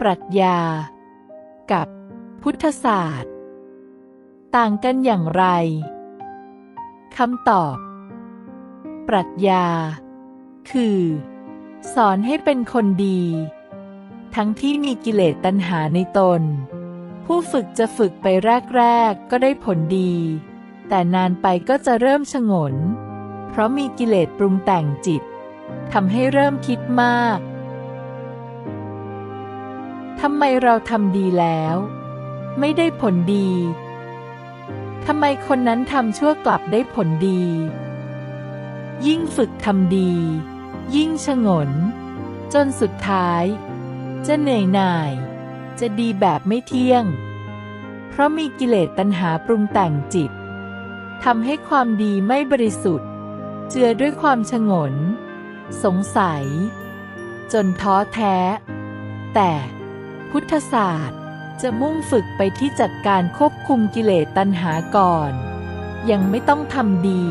ปรัชญา กับพุทธศาสตร์ ต่างกันอย่างไรคำตอบ ปรัชญา คือ สอนให้เป็นคนดี ทั้งที่มีกิเลสตัณหาในตน ผู้ฝึกจะฝึกไปแรก ๆ ก็ได้ผลดี แต่นานไปก็จะเริ่มชงน เพราะมีกิเลสปรุงแต่งจิตทำให้เริ่มคิดมาก ทำไมเราทำดีแล้ว ไม่ได้ผลดีทำไมคนนั้นทำชั่วกลับได้ผลดี ยิ่งฝึกทำดี ยิ่งชงน จนสุดท้าย จะเหนื่อยหน่าย จะดีแบบไม่เที่ยง เพราะมีกิเลสตัณหาปรุงแต่งจิตทำให้ความดีไม่บริสุทธิ์ เจือด้วยความชงน สงสัย จนท้อแท้ แต่ พุทธศาสตร์ จะมุ่งฝึกไปที่จัดการควบคุมกิเลสตัณหาก่อน ยังไม่ต้องทำดี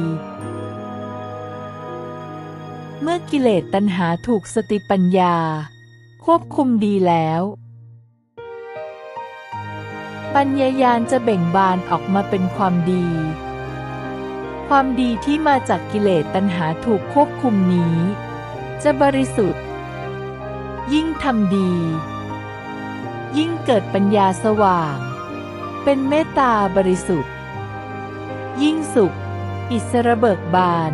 เมื่อกิเลสตัณหาถูกสติปัญญา ควบคุมดีแล้ว ปัญญายาณจะเบ่งบานออกมาเป็นความดี ความดีที่มาจากกิเลสตัณหาถูกควบคุมนี้ จะบริสุทธิ์ ยิ่งทำดี ยิ่งเกิดปัญญาสว่าง เป็นเมตตาบริสุทธิ์ ยิ่งสุข อิสระเบิกบาน